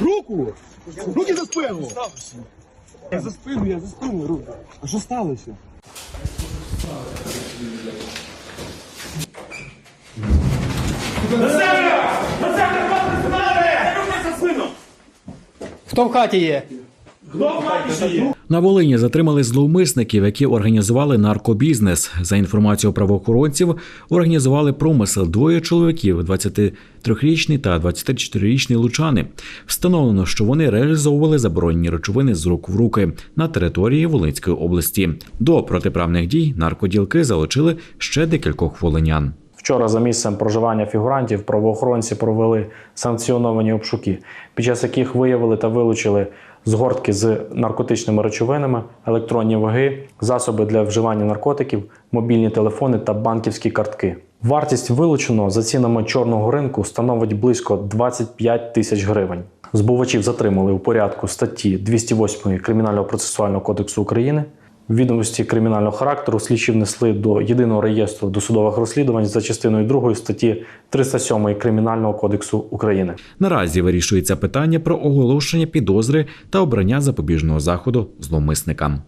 Руку! Руки за спину! Я за спину, я за спину руки. А що сталося? Хто в хаті є? На Волині затримали зловмисників, які організували наркобізнес. За інформацією правоохоронців, організували промисел двоє чоловіків 23-річний та 24-річний лучани. Встановлено, що вони реалізовували заборонені речовини з рук в руки на території Волинської області. До протиправних дій наркоділки залучили ще декількох волинян. Вчора за місцем проживання фігурантів правоохоронці провели санкціоновані обшуки, під час яких виявили та вилучили згортки з наркотичними речовинами, електронні ваги, засоби для вживання наркотиків, мобільні телефони та банківські картки. Вартість вилученого за цінами чорного ринку становить близько 25 тисяч гривень. Збувачів затримали у порядку статті 208 Кримінального процесуального кодексу України. Відомості кримінального характеру слідчі внесли до єдиного реєстру досудових розслідувань за частиною 2 статті 307 Кримінального кодексу України. Наразі вирішується питання про оголошення підозри та обрання запобіжного заходу зловмисникам.